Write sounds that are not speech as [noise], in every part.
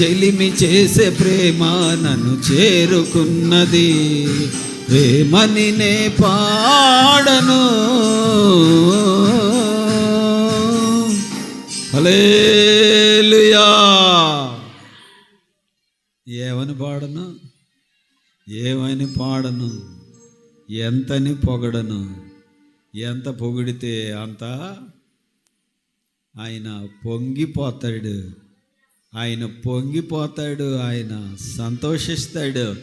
చెలిమి చేసే ప్రేమ నన్ను చేరుకున్నది. ప్రేమని నే పాడను. హల్లెలూయా. ఏమని పాడను? ఏమని పాడను? ఎంతని పొగడను? ఎంత పొగిడితే అంత ఆయన పొంగిపోతాడు. ఆయన పొంగిపోతాడు ఆయన సంతోషిస్తాడు.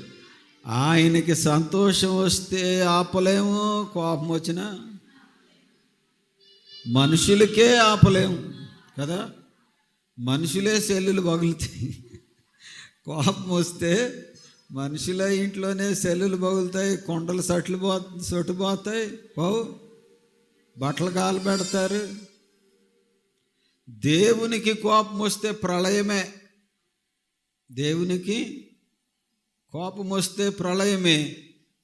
ఆయనకి సంతోషం వస్తే ఆపలేము కోపం వచ్చినా మనుషులకే ఆపలేము కదా? మనుషులే సెల్లులు పగులుతాయి. కోపం వస్తే మనుషుల ఇంట్లోనే సెల్లులు పగులుతాయి కొండలు సట్లు పో సొట్టుపోతాయి బావు బట్టలు కాలు పెడతారు. దేవునికి కోపం వస్తే ప్రళయమే. దేవునికి కోపం వస్తే ప్రళయమే.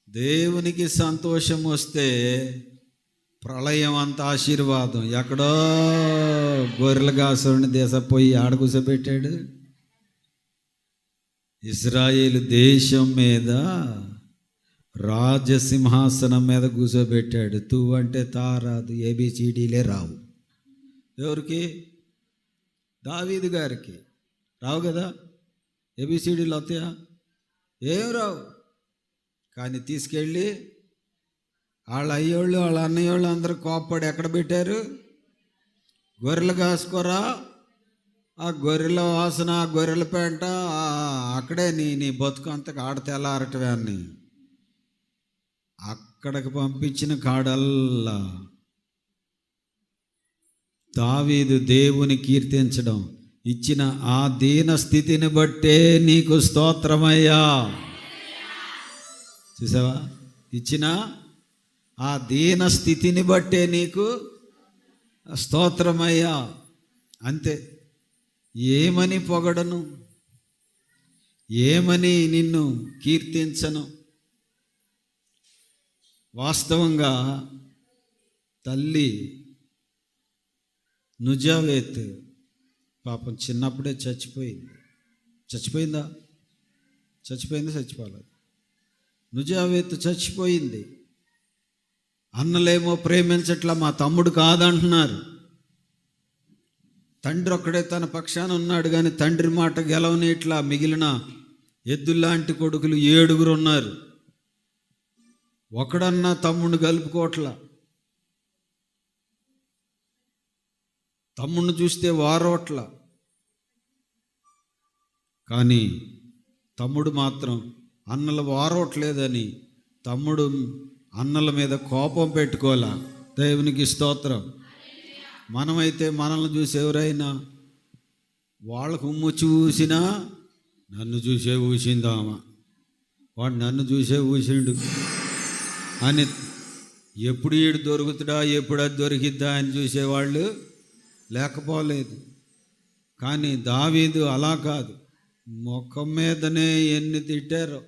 దేవునికి సంతోషం వస్తే ప్రళయం అంత ఆశీర్వాదం. ఎక్కడో గొర్రెల దేశపోయి దేశ ఆడ ఇజ్రాయేల్ దేశం మీద రాజసింహాసనం మీద కూర్చోబెట్టాడు తూ అంటే తారాదు ఏబిసిడీలే రావు. ఎవరికి? దావీదు గారికి. రావు కదా? ఏబిసిడీలు వస్తాయా ఏం రావు. కానీ తీసుకెళ్ళి వాళ్ళ అయ్యోళ్ళు వాళ్ళ అన్నయ్యోళ్ళు అందరూ కోప్పడి ఎక్కడ పెట్టారు? గొర్రెలు కాసుకోరా? ఆ గొర్రెల వాసన ఆ గొర్రెల పెంట అక్కడే నీ నీ బతుకు అంతకు ఆడ తెల్లారటవే అని. అక్కడికి పంపించిన కాడల్లా దావీదు దేవుని కీర్తించడం ఇచ్చిన ఆ దీన స్థితిని బట్టే నీకు స్తోత్రమయ్యా. చూసావా? ఇచ్చిన ఆ దీన స్థితిని బట్టే నీకు స్తోత్రమయ్యా. అంతే. ఏమని పొగడను? ఏమని నిన్ను కీర్తించను? వాస్తవంగా తల్లి నుజావేత్ పాపం చిన్నప్పుడే చచ్చిపోయింది. చచ్చిపోయిందా? చచ్చిపోయిందా చచ్చిపోలేదు నుజావేత్ చచ్చిపోయింది. అన్నలేమో ప్రేమించట్లా మా తమ్ముడు కాదంటున్నారు. తండ్రి ఒక్కడే తన పక్షాన ఉన్నాడు కానీ తండ్రి మాట గెలవని ఇట్లా మిగిలిన ఎద్దుల్లాంటి కొడుకులు ఏడుగురు ఉన్నారు. ఒకడన్నా తమ్ముడు కలుపుకోవట్లా. తమ్ముడిని చూస్తే వారోట్ల. కానీ తమ్ముడు మాత్రం అన్నలు వారోట్లేదని తమ్ముడు అన్నల మీద కోపం పెట్టుకోలే. దేవునికి స్తోత్రం. మనమైతే మనల్ని చూసి ఎవరైనా వాళ్ళకు ఉమ్ము చూసినా నన్ను చూసే ఊసిందామా వాడు నన్ను చూసే ఊసిండు. అని ఎప్పుడు ఈడు దొరుకుతుడా ఎప్పుడు అది దొరికిద్దా అని చూసేవాళ్ళు లేకపోలేదు. కానీ దావీదు అలా కాదు. ముఖం మీదనే ఎన్ని తిట్టారో.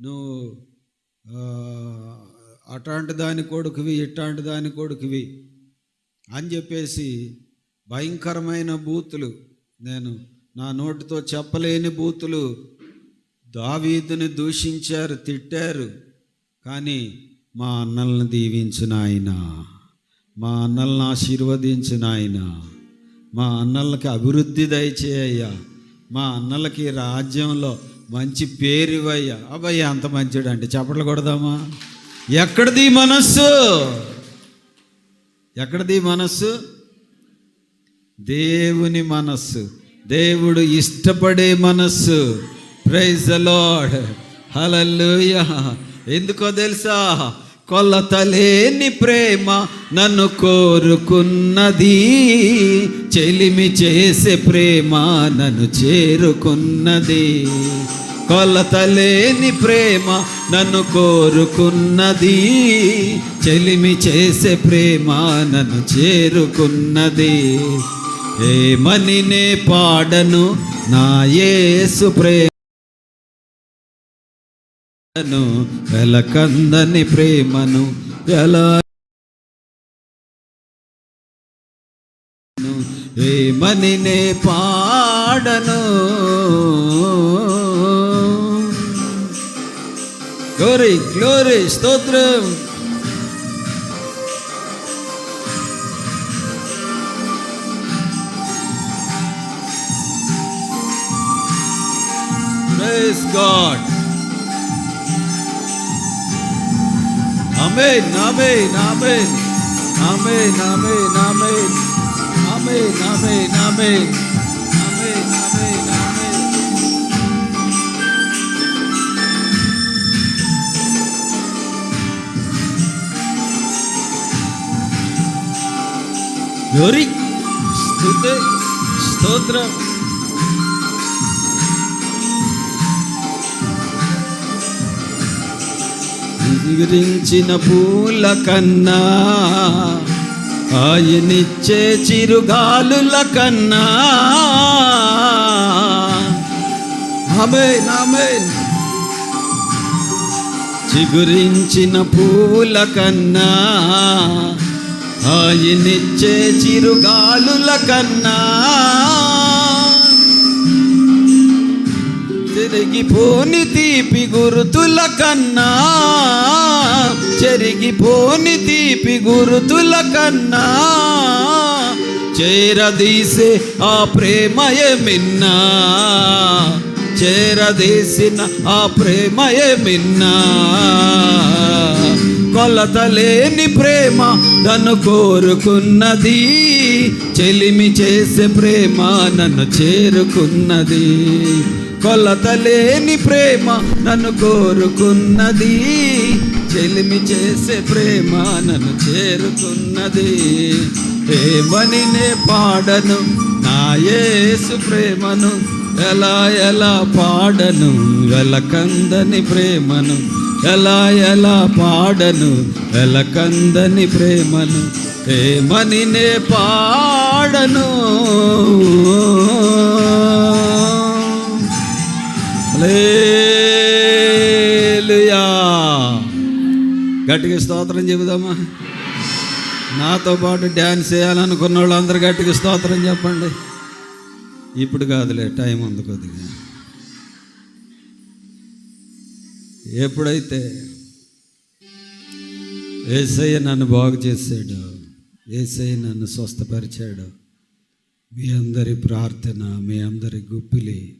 నువ్వు అటాంటి దాని కొడుకువి ఇట్లాంటి దాని కొడుకువి అని చెప్పేసి భయంకరమైన బూతులు నేను నా నోటితో చెప్పలేని బూతులు దావీదుని దూషించారు తిట్టారు. కానీ మా అన్నల్ని దీవించిన ఆయన. మా అన్నల్ని ఆశీర్వదించిన ఆయన మా అన్నలకి అభివృద్ధి దయచేయ్యా. మా అన్నలకి రాజ్యంలో మంచి పేరు ఇవ్వయ్యా అబ్బాయి అంత మంచిడు అంటే చెప్పట్లు కొడదామా? ఎక్కడిది మనస్సు? ఎక్కడిది మనస్సు? దేవుని మనస్సు. దేవుడు ఇష్టపడే మనస్సు. ప్రైజ్ లార్డ్ హలల్లుయ ఎందుకో తెలుసా? కొలతలేని ప్రేమ నన్ను కోరుకున్నది. చెలిమి చేసే ప్రేమ నన్ను చేరుకున్నది. కొలతలేని ప్రేమ నన్ను కోరుకున్నది. చెలిమి చేసే ప్రేమ నన్ను చేరుకున్నది. ఏమని నే పాడను నా యేసు ప్రేమను వెలకందని ప్రేమను వెల ఏమని నే పాడను గ్లోరీ గ్లోరీ స్తోత్రం Praise God. Amen, amen, amen. Amen, amen, amen. Amen, amen, amen. Amen, amen, amen. Glory, स्तुति, स्तोत्र గురించిన పూల కన్నా ఆయనిచ్చే చిరుగాలుల కన్నా. చిగురించిన పూల కన్నా ఆయనిచ్చే చిరుగాలుల కన్నా. చెరిగిపోని తీపి గురుతుల కన్నా చెరిగిపోని తీపి గురుతుల కన్నా చేరదీసే ఆ ప్రేమయే మిన్నా చేరదీసిన ఆ ప్రేమయే మిన్నా. కొలతలేని ప్రేమ నన్ను కోరుకున్నది చెలిమి చేసే ప్రేమ నన్ను చేరుకున్నది. కొలతలేని ప్రేమ నన్ను కోరుకున్నది. చెలిమి చేసే ప్రేమ నన్ను చేరుకున్నది. ప్రేమని నే పాడను? నా యేసు ప్రేమను ఎలా ఎలా పాడను? వెలకందని ప్రేమను ఎలా ఎలా పాడను? వెలకందని ప్రేమను ప్రేమని నే పాడను? గట్టిగా స్తోత్రం చెబుదామా? నాతో పాటు డ్యాన్స్ చేయాలనుకున్న వాళ్ళు అందరు గట్టిగా స్తోత్రం చెప్పండి. ఇప్పుడు కాదులే టైం ఉంది కొద్దిగా. ఎప్పుడైతే ఏసయ్య నన్ను బాగు చేశాడు ఏసయ్య నన్ను స్వస్థపరిచాడు మీ అందరి ప్రార్థన మీ అందరి గుప్పిలి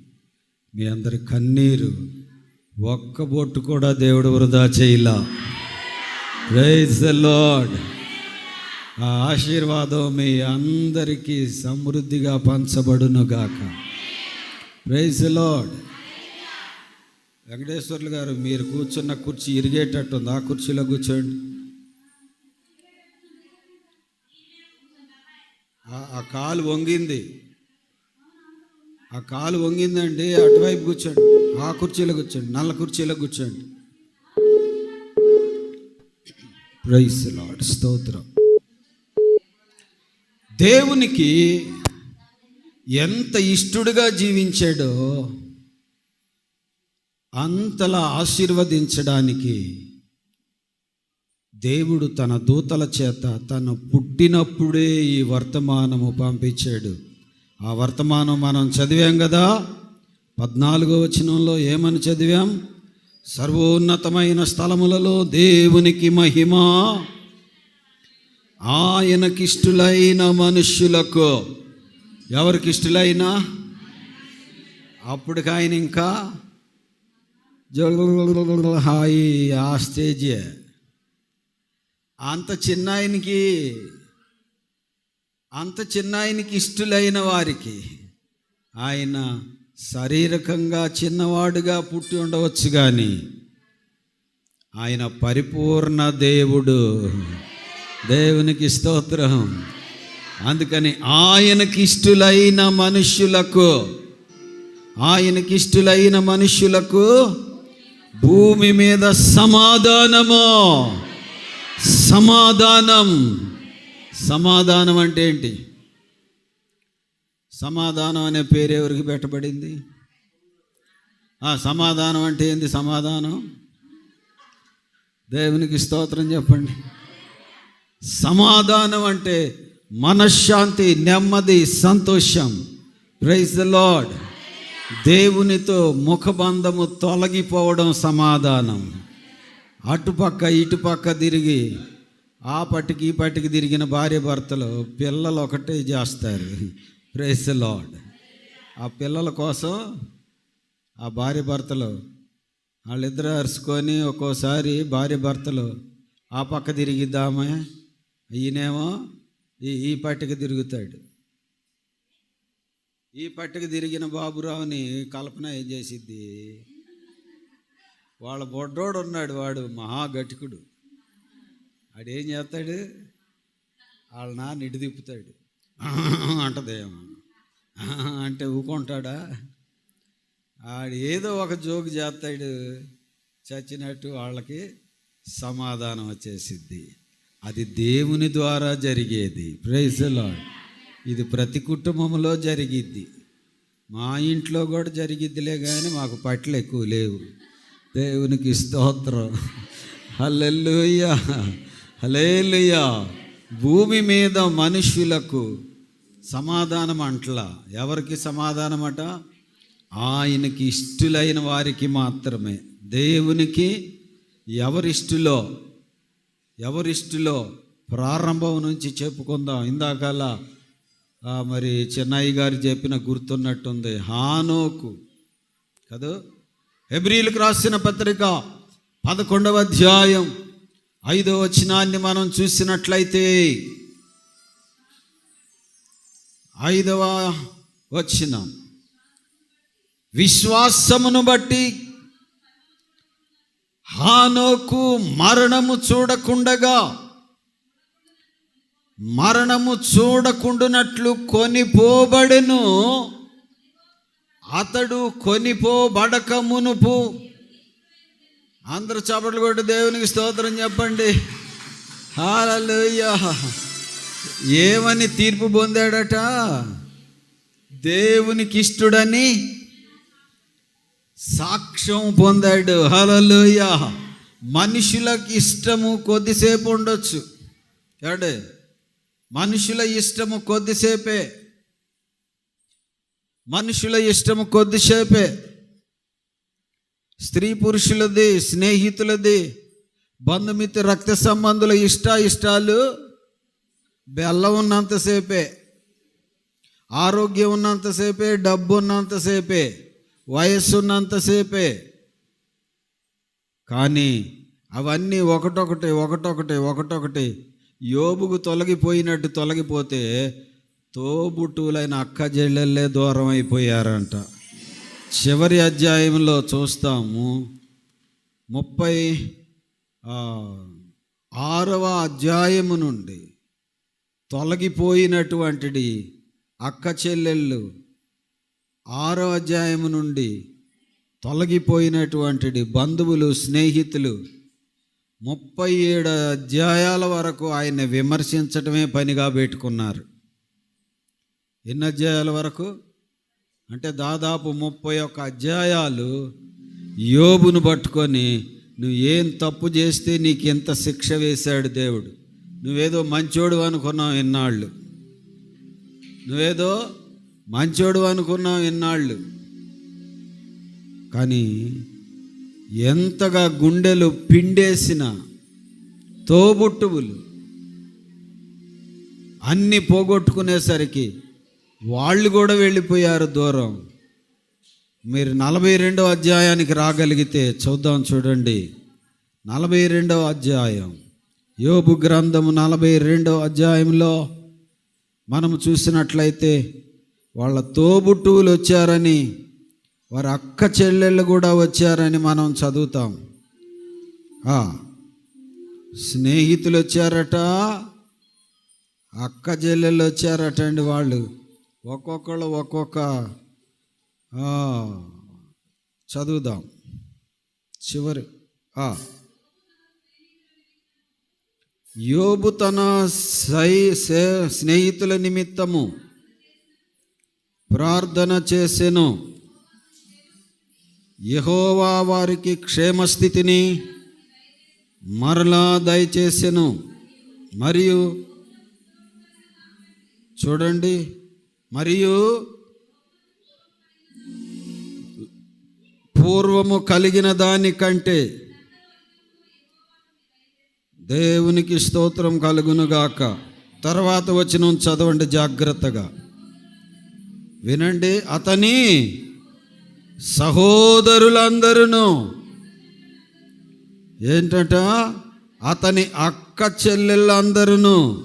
మీ అందరి కన్నీరు ఒక్క బొట్టు కూడా దేవుడు వృధా చేయలా. ప్రైజ్ ద లార్డ్ ఆ ఆశీర్వాదం మీ అందరికీ సమృద్ధిగా పంచబడును గాక. ప్రైజ్ ద లార్డ్ వెంకటేశ్వర్లు గారు మీరు కూర్చున్న కుర్చీ ఇరిగేటట్టుంది. ఆ కుర్చీలో కూర్చోండి. ఆ కాలు వంగింది. ఆ కాలు వంగిందండి అటువైపు కూర్చోండి. ఆ కుర్చీలో కూర్చోండి. నల్ల కుర్చీలో కూర్చోండి. ప్రైస్ లాడ్ స్తోత్రం. దేవునికి ఎంత ఇష్టడుగా జీవించాడో అంతలా ఆశీర్వదించడానికి దేవుడు తన దూతల చేత తను పుట్టినప్పుడే ఈ వర్తమానము పంపించాడు. ఆ వర్తమానం మనం చదివాం కదా? పద్నాలుగో వచనంలో ఏమని చదివాం? సర్వోన్నతమైన స్థలములలో దేవునికి మహిమ. ఆయనకిష్టులైన మనుష్యులకు. ఎవరికి ఇష్టలైనా అప్పటికి ఆయన ఇంకా హాయి ఆ స్టేజే అంత చిన్న ఆయనకి అంత చిన్న ఆయనకి ఇష్టలైన వారికి ఆయన శారీరకంగా చిన్నవాడుగా పుట్టి ఉండవచ్చు కానీ ఆయన పరిపూర్ణ దేవుడు. దేవునికి స్తోత్రం. అందుకని ఆయనకి ఇష్టలైన మనుష్యులకు ఆయనకి ఇష్టలైన మనుష్యులకు భూమి మీద సమాధానము. సమాధానం. సమాధానం అంటే ఏంటి? సమాధానం అనే పేరు ఎవరికి పెట్టబడింది? ఆ సమాధానం అంటే ఏంది సమాధానం? దేవునికి స్తోత్రం చెప్పండి. సమాధానం అంటే మనశ్శాంతి నెమ్మది సంతోషం. ప్రైజ్ ద లాడ్ దేవునితో ముఖబంధము తొలగిపోవడం సమాధానం. అటుపక్క ఇటుపక్క తిరిగి ఆ పట్టుకి ఈ పట్టుకి తిరిగిన భార్య భర్తలు పిల్లలు ఒకటే చేస్తారు. ప్రైజ్ లాడ్ ఆ పిల్లల కోసం ఆ భార్య భర్తలు వాళ్ళిద్దరు అరుచుకొని ఒక్కోసారి భార్య భర్తలు ఆ పక్క తిరిగిద్దామే ఈయనేమో ఈ ఈ పట్టుకు తిరుగుతాడు. ఈ పట్టుకు తిరిగిన బాబురావుని కల్పన ఏం చేసిద్ది? వాళ్ళ బొడ్డోడు ఉన్నాడు వాడు మహాగటికుడు వాడు ఏం చేస్తాడు? వాళ్ళ నాన్న ఇటు తిప్పుతాడు. [laughs] అంటదేమో. [laughs] అంటే ఊకుంటాడా? ఆడు ఏదో ఒక జోకు చేస్తాడు. చచ్చినట్టు వాళ్ళకి సమాధానం వచ్చేసిద్ది. అది దేవుని ద్వారా జరిగేది. ప్రైజ్ ఇది ప్రతి కుటుంబంలో జరిగిద్ది. మా ఇంట్లో కూడా జరిగిద్దిలే కానీ మాకు పట్లు ఎక్కువ లేవు. దేవునికి స్తోత్రం. హల్లెల్లుయ్యా హలేలుయ్యా భూమి మీద మనుషులకు సమాధానం అంట్లా ఎవరికి సమాధానం అట ఆయనకి ఇష్టులైన వారికి మాత్రమే. దేవునికి ఎవరిష్టిలో? ఎవరిష్టిలో? ప్రారంభం నుంచి చెప్పుకుందాం. ఇందాకలా మరి చెన్నయ్య గారు చెప్పిన గుర్తున్నట్టుంది. హానోకు. కదా? హెబ్రిలకు రాసిన పత్రిక పదకొండవ అధ్యాయం ఐదో వచనాన్ని మనం చూసినట్లయితే ఐదవ వచ్చిన విశ్వాసమును బట్టి హానోకు మరణము చూడకుండగా మరణము చూడకుండునట్లు కొనిపోబడెను. అతడు కొనిపోబడక మునుపు అందరు చప్పట్లు కొట్టి దేవునికి స్తోత్రం చెప్పండి. హల్లెలూయా ఏమని తీర్పు పొందాడట? దేవునికి ఇష్టడని సాక్ష్యం పొందాడు. హలలోయ మనుషులకు ఇష్టము కొద్దిసేపు ఉండొచ్చు. ఏడే మనుషుల ఇష్టము కొద్దిసేపే. మనుషుల ఇష్టము కొద్దిసేపే. స్త్రీ పురుషులది స్నేహితులది బంధుమిత్ర రక్త సంబంధుల ఇష్ట ఇష్టాలు బెల్లం ఉన్నంతసేపే ఆరోగ్యం ఉన్నంతసేపే డబ్బు ఉన్నంతసేపే వయస్సు ఉన్నంతసేపే కానీ అవన్నీ ఒకటొకటి ఒకటొకటి ఒకటొకటి యోబుకు తొలగిపోయినట్టు తొలగిపోతే తోబుట్టువులైన అక్క జల్లెళ్ళే దూరం అయిపోయారంట. చివరి అధ్యాయంలో చూస్తాము. ముప్పై ఆరవ అధ్యాయము నుండి తొలగిపోయినటువంటిది అక్క చెల్లెళ్ళు ఆరో అధ్యాయం నుండి తొలగిపోయినటువంటిది బంధువులు స్నేహితులు ముప్పై ఏడు అధ్యాయాల వరకు ఆయన విమర్శించటమే పనిగా పెట్టుకున్నారు. ఎన్ని అధ్యాయాల వరకు? అంటే దాదాపు ముప్పై ఒక్క అధ్యాయాలు యోబును పట్టుకొని నువ్వు ఏం తప్పు చేస్తే నీకు ఎంత శిక్ష వేశాడు దేవుడు. నువ్వేదో మంచోడు అనుకున్నావు ఇన్నాళ్ళు. నువ్వేదో మంచోడు అనుకున్నావు ఇన్నాళ్ళు. కానీ ఎంతగా గుండెలు పిండేసిన తోబుట్టువులు అన్నీ పోగొట్టుకునేసరికి వాళ్ళు కూడా వెళ్ళిపోయారు దూరం. మీరు నలభై రెండవ అధ్యాయానికి రాగలిగితే చూద్దాం చూడండి. నలభై రెండవ అధ్యాయం. యోబు గ్రంథము నలభై రెండో అధ్యాయంలో మనం చూసినట్లయితే వాళ్ళ తోబుట్టువులు వచ్చారని వారి అక్క చెల్లెళ్ళు కూడా వచ్చారని మనం చదువుతాం. స్నేహితులు వచ్చారట అక్క చెల్లెళ్ళు వచ్చారట అండి వాళ్ళు. ఒక్కొక్కళ్ళు ఒక్కొక్క చదువుదాం. చివరి యోబు తన సై సే- స్నేహితుల నిమిత్తము ప్రార్థన చేసెను. యహోవా వారికి క్షేమస్థితిని మరలా దయచేసెను. మరియు చూడండి మరియు పూర్వము కలిగిన దానికంటే దేవునికి స్తోత్రం కలుగునుగాక. తర్వాత వచ్చిన చదవండి జాగ్రత్తగా. వినండి అతని సహోదరులందరూ ఏంటట? అతని అక్క చెల్లెళ్ళందరూ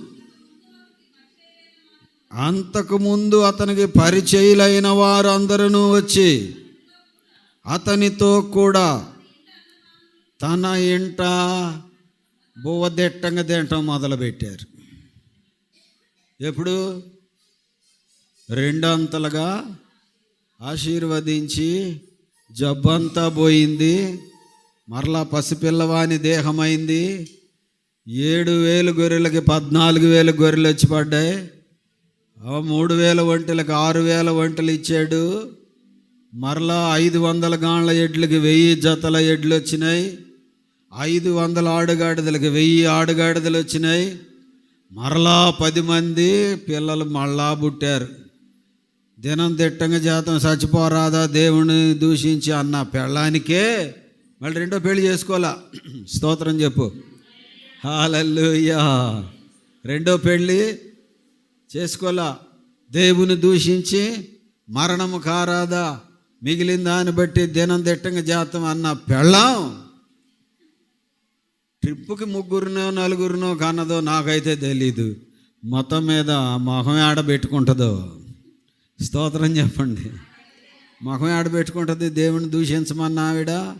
అంతకుముందు అతనికి పరిచయులైన వారందరూ వచ్చి అతనితో కూడా తన ఇంట బువ్వ దిట్టంగా తినటం మొదలుపెట్టారు. ఎప్పుడు? రెండంతలుగా ఆశీర్వదించి జబ్బంతా పోయింది. మరలా పసిపిల్లవాని దేహమైంది. ఏడు వేలు గొర్రెలకి పద్నాలుగు వేలు గొర్రెలు వచ్చి పడ్డాయి. ఆ మూడు వేల వంటలకు ఆరు వేల వంటలు ఇచ్చాడు. మరలా ఐదు వందల గాండ్ల ఎడ్లకి వెయ్యి జతల ఎడ్లు వచ్చినాయి ఐదు వందల ఆడుగాడిదలకి వెయ్యి ఆడుగాడిదలు వచ్చినాయి. మరలా పది మంది పిల్లలు మళ్ళా పుట్టారు. దినం దిట్టంగా జాతం చచ్చిపోరాదా దేవుని దూషించి అన్న పెళ్ళానికే మళ్ళీ రెండో పెళ్ళి చేసుకోవాలా? స్తోత్రం చెప్పు. హాలల్లుయ్యా రెండో పెళ్ళి చేసుకోలా దేవుని దూషించి మరణము కారాదా? మిగిలిన దాన్ని బట్టి దినం దిట్టంగా జాతం అన్న పెళ్ళాం. ట్రిప్పుకి ముగ్గురునో నలుగురినో కన్నదో నాకైతే తెలీదు. మొత్తం మీద మొహం ఆడబెట్టుకుంటుందో స్తోత్రం చెప్పండి. మొహం ఆడబెట్టుకుంటుంది దేవుని దూషించమన్న ఆవిడ?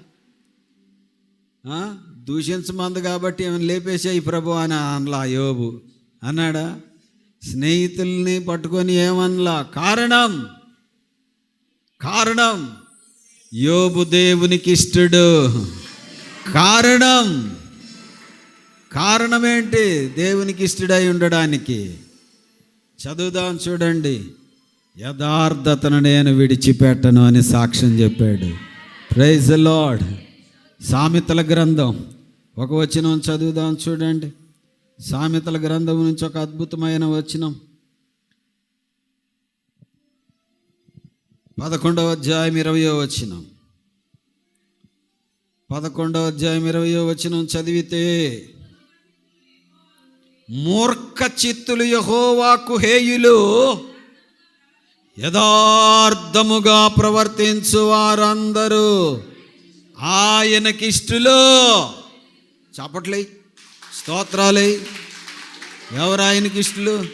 దూషించమంది కాబట్టి ఏమైనా లేపేసాయి ప్రభు అని అనలా యోబు. అన్నాడా? స్నేహితుల్ని పట్టుకొని ఏమనలా? కారణం? కారణం? యోబు దేవునికి ఇష్టడు. కారణం? కారణం ఏంటి దేవునికి ఇష్టడై ఉండడానికి? చదువుదాం చూడండి. యథార్థతను నేను విడిచిపెట్టను అని సాక్ష్యం చెప్పాడు. ప్రైజ్ లార్డ్ సామెతల గ్రంథం. ఒక వచనం చదువుదాం చూడండి. సామెతల గ్రంథం నుంచి ఒక అద్భుతమైన వచనం. పదకొండవ అధ్యాయం ఇరవయో వచనం. పదకొండవ అధ్యాయం ఇరవయో వచనం చదివితే మూర్ఖ చిత్తులు యహోవాకు హేయులు. యథార్థముగా ప్రవర్తించు వారందరూ ఆయనకిష్టులు. చప్పట్లే స్తోత్రాలే ఎవరు ఆయనకిష్టులు?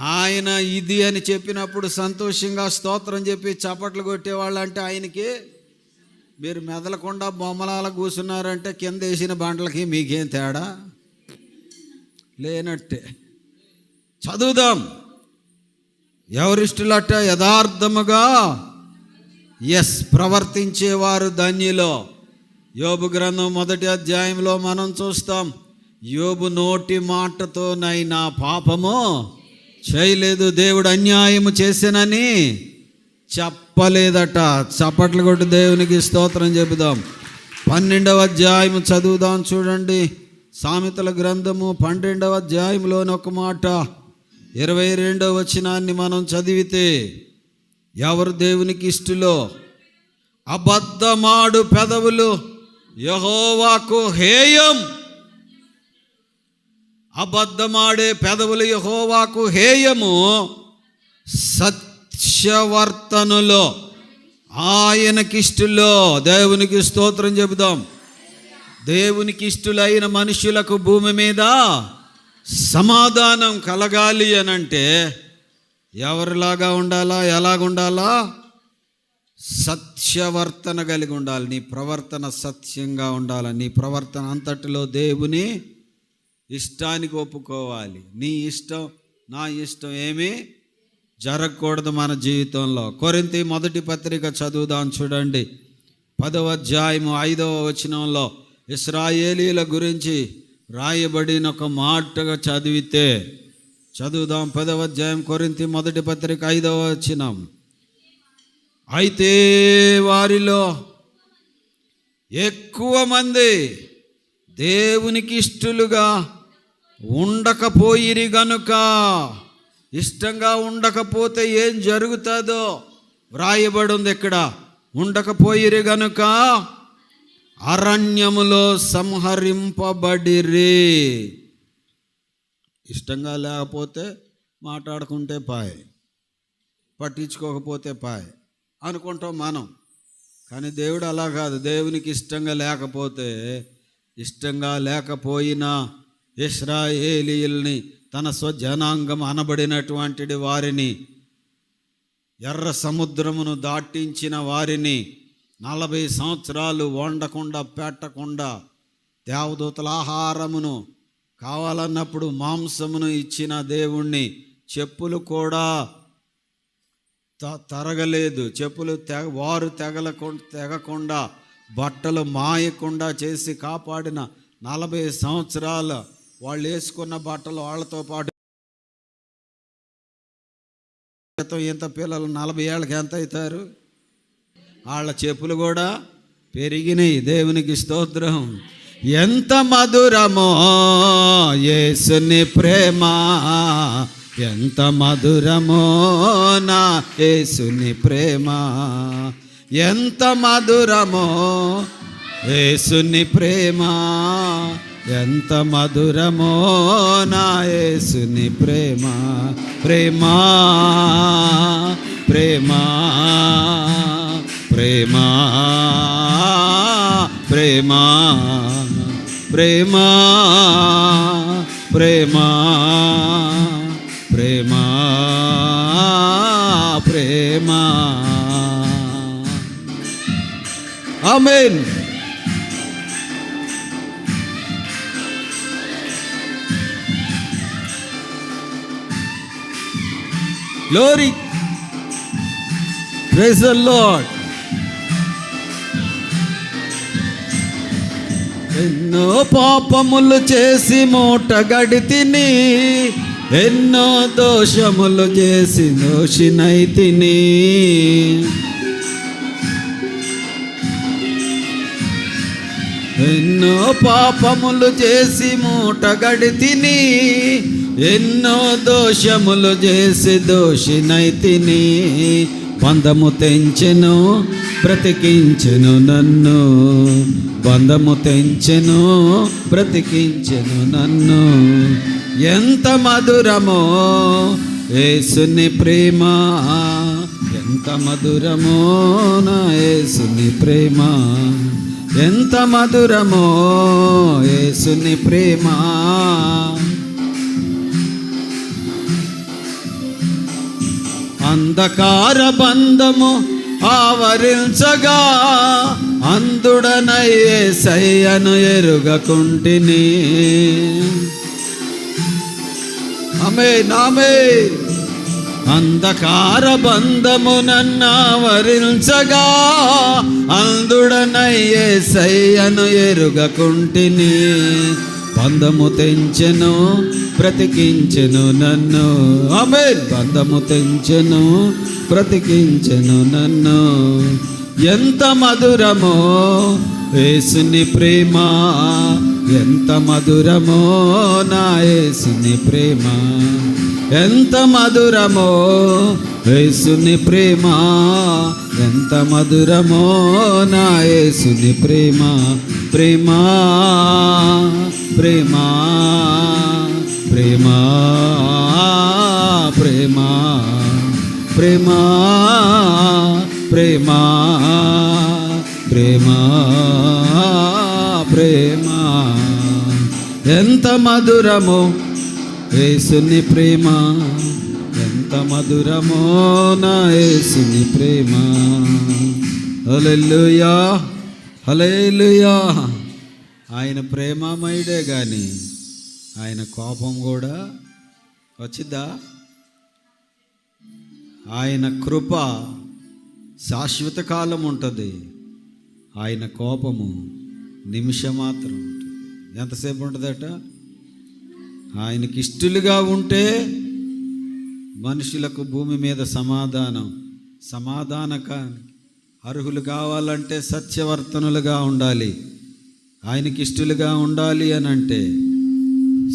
ఆయన ఇది అని చెప్పినప్పుడు సంతోషంగా స్తోత్రం చెప్పి చప్పట్లు కొట్టేవాళ్ళు అంటే ఆయనకి మీరు మెదలకుండా బొమ్మలాల కూర్చున్నారంటే కింద వేసిన బండ్లకి మీకేం తేడా? లేనట్టే. చదువుదాం. ఎవరిష్టులట యథార్థముగా? ఎస్ ప్రవర్తించేవారు ధన్యులో. యోబు గ్రంథం మొదటి అధ్యాయంలో మనం చూస్తాం యోబు నోటి మాటతోనైనా పాపము చేయలేదు దేవుడు అన్యాయము చేసినని చెప్పలేదట. చప్పట్లు కొట్టి దేవునికి స్తోత్రం చెబుదాం. పన్నెండవ అధ్యాయం చదువుదాం చూడండి. సామెతల గ్రంథము పన్నెండవ అధ్యాయంలోని ఒక మాట. ఇరవై రెండవ వచనాన్ని మనం చదివితే ఎవరు దేవునికి ఇష్టలో? అబద్ధమాడు పెదవులు యహోవాకు హేయం. అబద్ధమాడే పెదవులు యహోవాకు హేయము సత్యవర్తనులో. ఆయనకిష్టులో. దేవునికి స్తోత్రం చెబుదాం. దేవునికి ఇష్టులైన మనుషులకు భూమి మీద సమాధానం కలగాలి అని అంటే ఎవరిలాగా ఉండాలా? ఎలాగుండాలా? సత్యవర్తన కలిగి ఉండాలి. నీ ప్రవర్తన సత్యంగా ఉండాలి. నీ ప్రవర్తన అంతటిలో దేవుని ఇష్టానికి ఒప్పుకోవాలి. నీ ఇష్టం నా ఇష్టం ఏమీ జరగకూడదు మన జీవితంలో. కొరింతి మొదటి పత్రిక చదువుదాం చూడండి. పదవ అధ్యాయము ఐదవ వచనంలో ఇస్రాయేలీల గురించి రాయబడిన ఒక మాటగా చదివితే చదువుదాం పదవ అధ్యాయం కొరింతి మొదటి పత్రిక ఐదవ వచ్చినాం అయితే వారిలో ఎక్కువ మంది దేవునికి ఇష్టలుగా ఉండకపోయిరి గనుక ఇష్టంగా ఉండకపోతే ఏం జరుగుతుందో వ్రాయబడి ఉంది ఇక్కడ. ఉండకపోయిరి గనుక అరణ్యములో సంహరింపబడిరి. ఇష్టంగా లేకపోతే మాట్లాడుకుంటే పాయ్. పట్టించుకోకపోతే పాయ్. అనుకుంటాం మనం. కానీ దేవుడు అలా కాదు. దేవునికి ఇష్టంగా లేకపోతే ఇష్టంగా లేకపోయినా ఇస్రాయేలీల్ని తన స్వజనాంగం అనబడినటువంటి వారిని ఎర్ర సముద్రమును దాటించిన వారిని నలభై సంవత్సరాలు వండకుండా పెట్టకుండా దేవదూతల ఆహారమును కావాలన్నప్పుడు మాంసమును ఇచ్చిన దేవుణ్ణి చెప్పులు కూడా త- తరగలేదు. చెప్పులు తెగ వారు తెగలకుండా తెగకుండా బట్టలు మాయకుండా చేసి కాపాడిన నలభై సంవత్సరాలు వాళ్ళు వేసుకున్న బట్టలు వాళ్ళతో పాటు క్రితం ఇంత పిల్లలు నలభై ఏళ్ళకి ఎంత అవుతారు వాళ్ళ చెప్పులు కూడా పెరిగినాయి. దేవునికి స్తోత్రం. ఎంత మధురమో యేసుని ప్రేమ. ఎంత మధురమో నా యేసుని ప్రేమ. ఎంత మధురమో యేసుని ప్రేమ. ఎంత మధురమో నా యేసుని ప్రేమ. ప్రేమ ప్రేమ. ప్రేమ ప్రేమ ప్రేమ ప్రేమ ప్రేమ ప్రేమ amen Glory. Praise the Lord. ఎన్నో పాపములు చేసి మూట గడితిని ఎన్నో దోషములు చేసి దోషినైతిని ఎన్నో పాపములు చేసి మూట గడితిని ఎన్నో దోషములు చేసి దోషినైతిని పందము తెంచెను బ్రతికించెను నన్ను బంధము తెంచెను బ్రతికించెను నన్ను. ఎంత మధురమో ఏసుని ప్రేమ ఎంత మధురమో నా ఏసుని ప్రేమ. ఎంత మధురమో ఏసుని ప్రేమ. అంధకార బంధము ఆవరించగా అందుడనయ్యే సయ్యను ఎరుగకుంటిని. అమే నామే అంధకార బంధము నన్నావరించగా అందుడనయ్యే సయ్యను ఎరుగకుంటిని. బంధము తెంచెను బ్రతికించెను నన్ను. అమే బంధము తెంచెను బ్రతికించెను నన్ను. ఎంత మధురమో వేసుని ప్రేమ. ఎంత మధురమో నా యేసుని ప్రేమ. ఎంత మధురమో వేసుని ప్రేమ. ఎంత మధురమో నా యేసుని ప్రేమ. ప్రేమ ప్రేమ ప్రేమ ప్రేమ. ప్రేమ ప్రేమ ప్రేమ ప్రేమ. ఎంత మధురమో వేసుని ప్రేమ ఎంత మధురమో నా యేసుని ప్రేమ. హలెల్లుయా హల్లెలూయా. ఆయన ప్రేమమయుడే కానీ ఆయన కోపం కూడా వచ్చిద్దా ఆయన కృప శాశ్వత కాలం ఉంటుంది. ఆయన కోపము నిమిషం మాత్రం ఉంటుంది. ఎంతసేపు ఉంటుందట? ఆయనకి ఇష్టలుగా ఉంటే మనుషులకు భూమి మీద సమాధానం సమాధానకానికి అర్హులు కావాలంటే సత్యవర్తనులుగా ఉండాలి. ఆయనకి ఇష్టలుగా ఉండాలి అని అంటే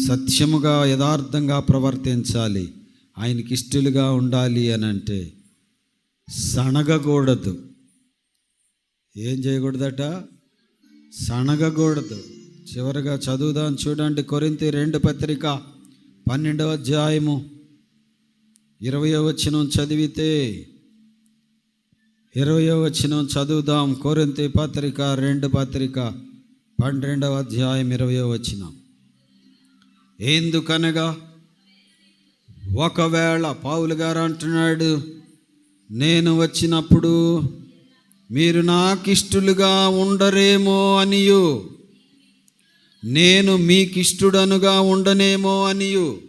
సత్యముగా యథార్థంగా ప్రవర్తించాలి. ఆయనకి ఇష్టలుగా ఉండాలి అని అంటే సనగకూడదు ఏం చేయకూడదట? సనగకూడదు చివరిగా చదువుదాం చూడండి కొరింతి రెండు పత్రిక పన్నెండవ అధ్యాయము ఇరవయో వచనం చదివితే ఇరవయో వచనం చదువుదాం కొరింతి పత్రిక రెండు పత్రిక పన్నెండవ అధ్యాయం ఇరవయో వచనం. ఎందుకనగా ఒకవేళ పావులు గారు అంటున్నాడు నేను వచ్చినప్పుడు మీరు నాకిష్టులుగా ఉండరేమో అనియు. నేను మీకిష్టుడనుగా ఉండనేమో అనియు.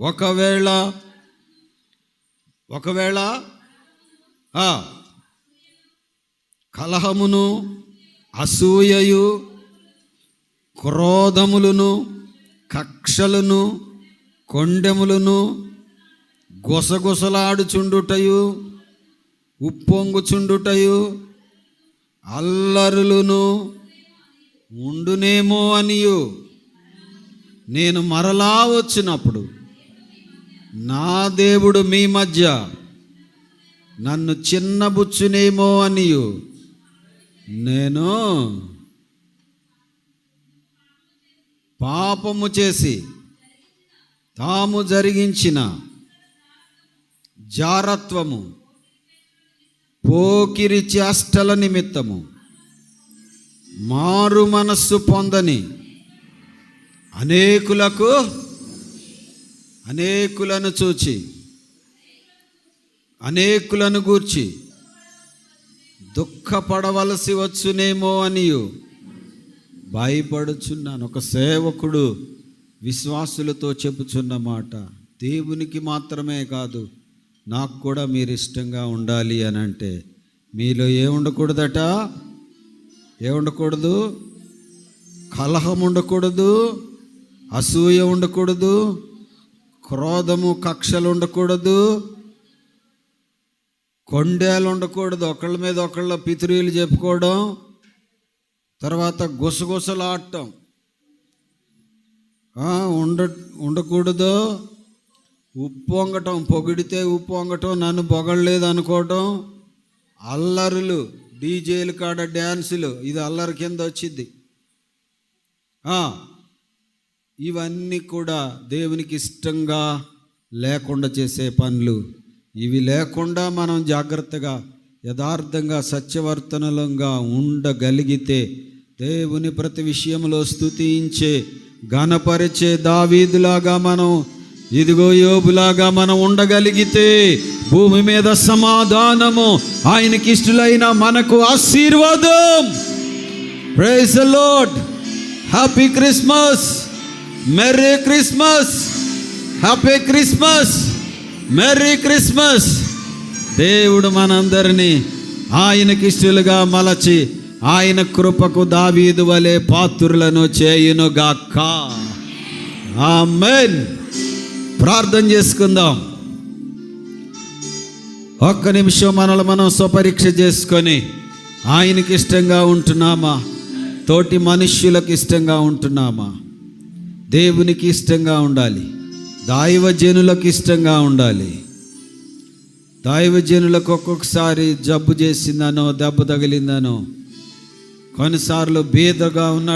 ఒకవేళ ఒకవేళ కలహమును అసూయయు క్రోధములను కక్షలను కొండెములను గుసగుసలాడుచుండుటయు ఉప్పొంగుచుండుటయు అల్లరులను ఉండునేమో అనియు. నేను మరలా వచ్చినప్పుడు నా దేవుడు మీ మధ్య నన్ను చిన్నబుచ్చునేమో అనియు. నేను పాపము చేసి తాము జరిగించిన జారత్వము పోకిరి చేష్టల నిమిత్తము మారు మనస్సు పొందని అనేకులకు అనేకులను చూచి అనేకులను గూర్చి దుఃఖపడవలసి వచ్చునేమో అనియు భయపడుచున్నాను. ఒక సేవకుడు విశ్వాసులతో చెప్పుచున్న మాట దేవునికి మాత్రమే కాదు నాకు కూడా మీరు ఇష్టంగా ఉండాలి అని అంటే మీలో ఏ ఉండకూడదట? ఏ ఉండకూడదు? కలహం ఉండకూడదు? అసూయ ఉండకూడదు? క్రోధము కక్షలు ఉండకూడదు? కొండేలు ఉండకూడదు? ఒకళ్ళ మీద ఒకళ్ళ పితురీలు చెప్పుకోవడం? తర్వాత గుసగుసలాడటం? ఉండ ఉండకూడదు. ఉప్పు వంగటం పొగిడితే ఉప్పు వంగటం నన్ను పొగడలేదు అనుకోవటం. అల్లరులు డీజేలు కాడ డ్యాన్సులు ఇది అల్లరి కింద వచ్చింది ఇవన్నీ కూడా దేవునికి ఇష్టంగా లేకుండా చేసే పనులు. ఇవి లేకుండా మనం జాగ్రత్తగా యథార్థంగా సత్యవర్తనలంగా ఉండగలిగితే దేవుని ప్రతి విషయంలో స్తుతించే ఘనపరిచే దావీదులాగా మనం ఇదిగో యోబులాగా మనం ఉండగలిగితే భూమి మీద సమాధానము ఆయనకి ఇష్టలైన మనకు ఆశీర్వాదం. Praise lord happy Christmas merry Christmas happy Christmas merry Christmas దేవుడు మనందరినీ ఆయనకి ఇష్టలుగా మలచి ఆయన కృపకు దావీదు వలె పాత్రులను చేయునుగాక. ఆమెన్. ప్రార్థన చేసుకుందాం. ఒక్క నిమిషం మనల్ని మనం స్వపరీక్ష చేసుకొని ఆయనకి ఇష్టంగా ఉంటున్నామా? తోటి మనుష్యులకు ఇష్టంగా ఉంటున్నామా? దేవునికి ఇష్టంగా ఉండాలి. దైవజనులకు ఇష్టంగా ఉండాలి. దైవజనులకు ఒక్కొక్కసారి జబ్బు చేసిందనో దెబ్బ తగిలిందనో కొన్నిసార్లు బీదగా ఉన్నాడు.